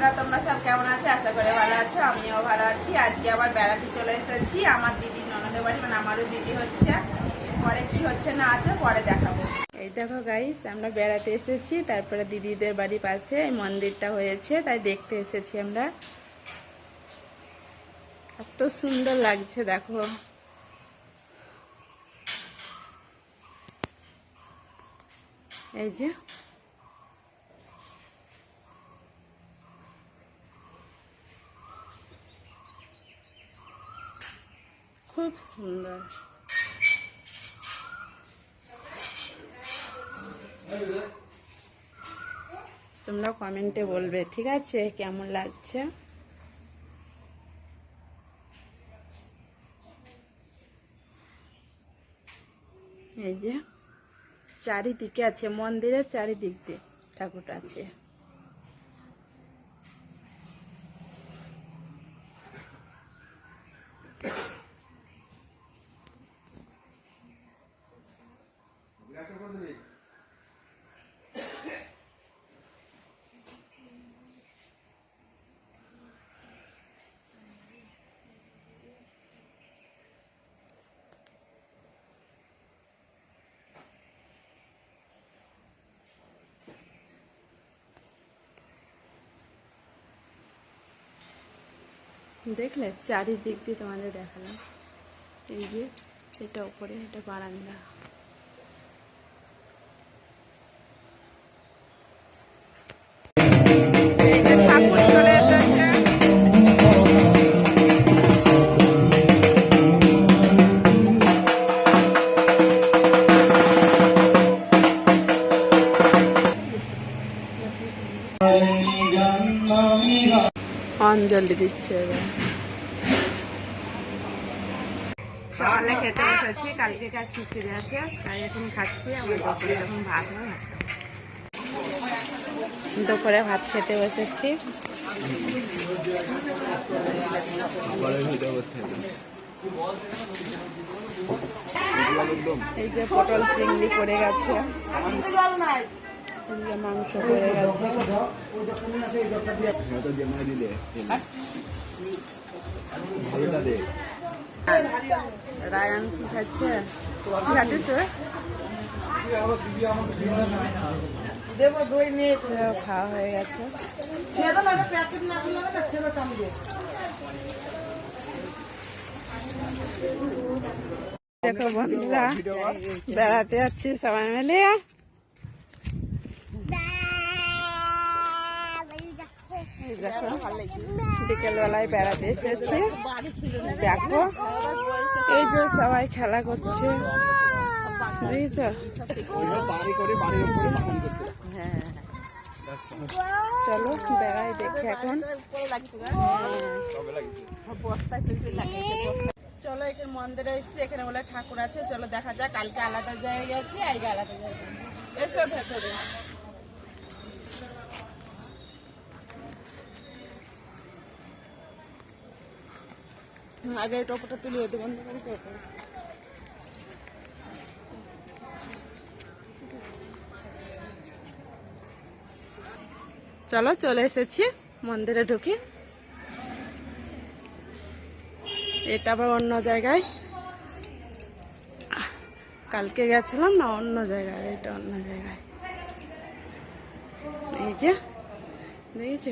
বন্ধুরা, তোমরা সব কেমন আছো? আশা করে ভালো আছো, আমিও ভালো আছি। আজকে আবার বেড়াতে চলে এসেছি। আমার দিদি, ননদের বাড়ি মানে আমারও দিদি হচ্ছে। পরে কি হচ্ছে না আছে, পরে দেখাবো। এই দেখো গাইস আমরা বেড়াতে এসেছি। তারপরে দিদিদের বাড়ি পাশে এই মন্দিরটা হয়েছে, তাই দেখতে এসেছি আমরা। এত সুন্দর লাগছে, দেখো। এই যে খুব সুন্দর তোমরা কমেন্টে বলবে, ঠিক আছে, কেমন লাগছে? এই যে, চারিদিকে আছে, মন্দিরের চারিদিক দিয়ে ঠাকুরটা আছে। দেখলে চারিদিক দিয়ে তোমাদের দেখালাম। এই যে এটা উপরে এটা বারান্দা। অঞ্জলি দিচ্ছে এবার। সকালে খেতে বসেছি কালকে আছে তাই এখন খাচ্ছি আমার দুপুরে এখন ভাত হয় দুপুরে ভাত খেতে বসেছি। এই যে পটল চিংড়ি পড়ে গেছে। মাংস পড়ে গেছে। রায়ান কি খাচ্ছে? কি খাওয়া হয়ে গেছে। দেখো বন্ধুরা বেড়াতে যাচ্ছি সবাই মিলে। দেখো বিকেল বেলায় বেড়াতে এসেছি। দেখো এই যে সবাই খেলা করছে। হ্যাঁ চলো বেড়াই দেখি এখন। চলো এখানে মন্দিরে এসছি এখানে বলে ঠাকুর আছে। চলো দেখা যাক কালকে আলাদা জায়গায় গেছি আজকে আলাদা জায়গায়। এসো ভেতরে। আগে টপটা তুলে ওদের বন্ধ করে চলো চলে এসেছি, মন্দিরে ঢুকি। এটা আবার অন্য জায়গায়। কালকে গেছিলাম না, অন্য জায়গায়, এটা অন্য জায়গায়। এই যে দেখেছ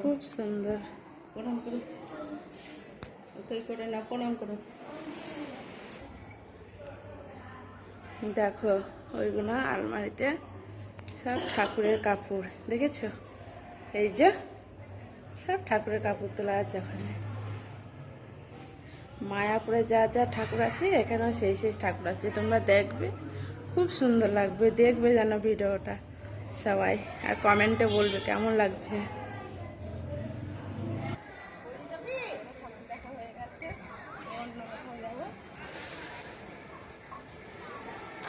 খুব সুন্দর। প্রণাম করো। করে না প্রণাম করো। দেখো ওইগুলো আলমারিতে সব ঠাকুরের কাপড় দেখেছ? এই যে সব ঠাকুরের কাপড় তোলা আছে ওখানে। মায়াপুরে যা যা ঠাকুর আছে এখানেও সেই সেই ঠাকুর আছে। তোমরা দেখবে খুব সুন্দর লাগবে। দেখবে যেন ভিডিওটা সবাই। আর কমেন্টে বলবে কেমন লাগছে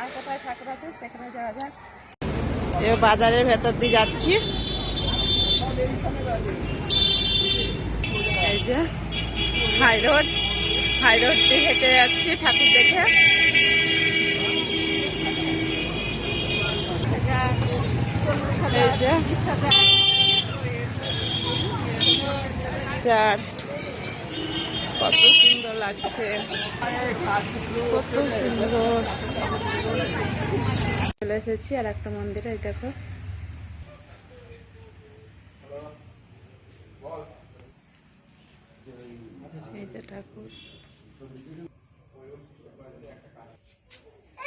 আর কোথায় ঠাকুর আছে, সেখানে যাওয়া যাক। এ বাজারের ভেতর দিয়ে যাচ্ছি। এই যে হাই রোড হাই রোড দিয়ে হেঁটে যাচ্ছি ঠাকুর দেখে। চার। কত সুন্দর লাগছে। কত সুন্দর। চলে এসেছি আর একটা মন্দিরে এই দেখো। এই যে ঠাকুর।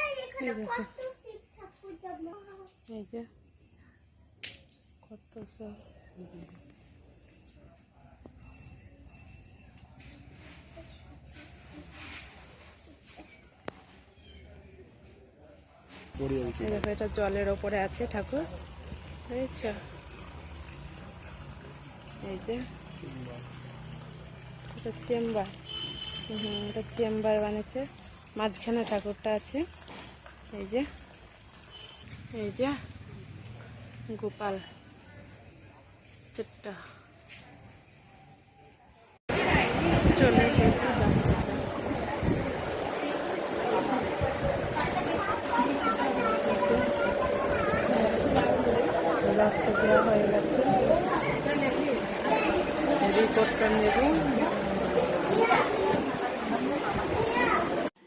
এই দেখো। এই যে কত সব। এটা জলের ওপরে আছে ঠাকুর। বুঝেছ? এই যে। এটা চেম্বার। হুম এটা চেম্বার বানিয়েছে। মাঝখানে ঠাকুরটা আছে। এই যে। এই যে। গোপাল চেট্টা। চলে এসেছি রক্ত দেওয়া হয়ে গেছে রিপোর্টটা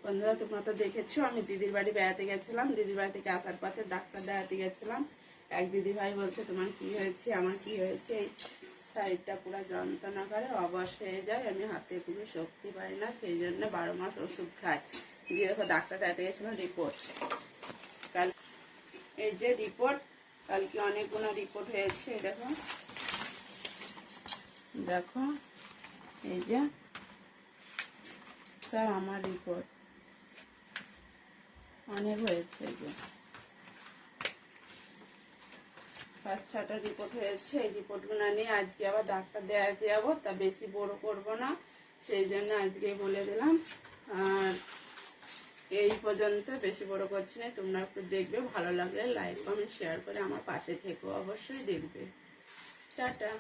বন্ধুরা, তোমরা তো দেখেছ, আমি দিদির বাড়ি বেড়াতে গেছিলাম। দিদির বাড়ি থেকে আসার পথে ডাক্তার দেখাতে গেছিলাম। এক দিদি ভাই বলছে, তোমার কি হয়েছে? আমার কি হয়েছে? এই সাইডটা পুরো যন্ত্রণা করে, অবশ হয়ে যায়। আমি হাতে কোনো শক্তি পাই না, সেই জন্য বারো মাস ওষুধ খাই। দিয়ে দেখো, ডাক্তার দেখাতে গেছিলাম, রিপোর্ট। কাল এই যে রিপোর্ট, কালকে অনেকগুলো রিপোর্ট হয়েছে, দেখো। দেখো। এই যে সব আমার রিপোর্ট অনেক হয়েছে যে। পাঁচ ছটা রিপোর্ট হয়েছে, এই রিপোর্টগুলো নিয়ে আজকে আবার ডাক্তার দেখাতে যাব, তা বেশি বড় করব না। সেই জন্য আজকে বলে দিলাম, আর এই পর্যন্ত বেশি বড় করছি না, তোমরা একটু দেখবে, ভালো লাগলে লাইক কমেন্ট শেয়ার করে আমার পাশে থেকো, অবশ্যই দেখবে। টাটা।